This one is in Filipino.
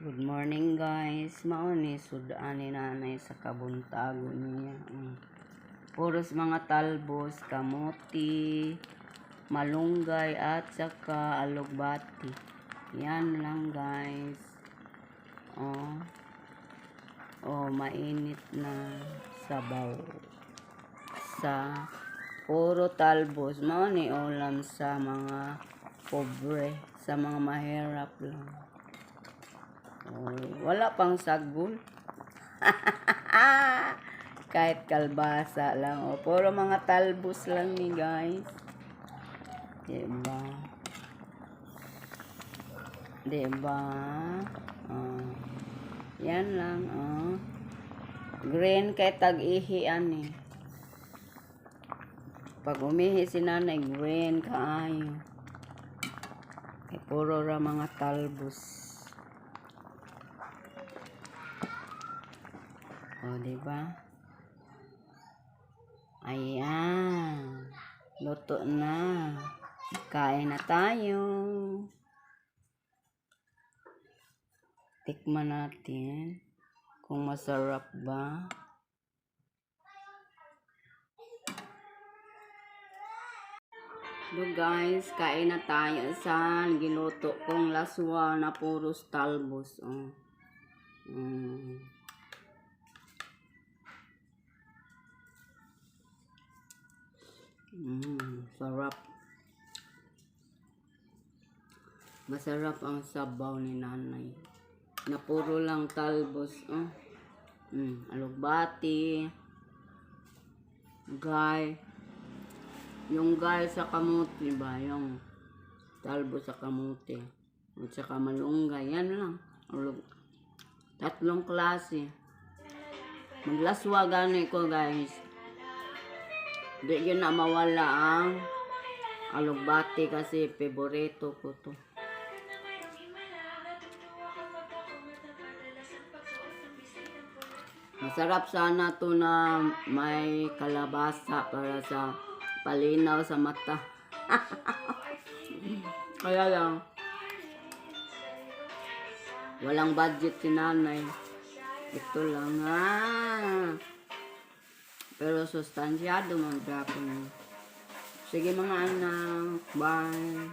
Good morning guys. Mao ni sudan ni nanay sa kabuntago niya. Puros mga talbos, kamuti, malunggay at saka alugbati. Yan lang guys. Oh. Oh, mainit na sabaw. Sa puro talbos. Mao ni ulam sa mga pobre, sa mga mahirap lang. Wala pang sagol. Kahit kalbasa lang. Oh, puro mga talbos lang ni guys. Diba? Diba? Oh. Yan lang. Oh. Green kay tag-ihian eh. Pag umihi si nanay, green kaayo. Puro ra mga talbos. O, di ba? Ayan. Luto na. Kain na tayo. Tikman natin kung masarap ba. So guys, kain na tayo sa giluto kong laswa na puros talbos. Oh. Mm. Mm, sarap. Masarap ang sabaw ni nanay. Na puro lang talbos. Oh. Mm, alugbati. Gay. Yung gay sa kamuti ba? Yung talbos sa kamuti. At saka malunggay. Yan lang. Alug- Tatlong klase. Maglaswa gani ko guys. Di yun na mawala ang alugbati kasi favorito ko to. Masarap sana to na may kalabasa para sa palinaw sa mata. Kaya lang, walang budget si nanay. Ito lang ah. Pero sustansyado man gyapon. Sige mga anak, bye.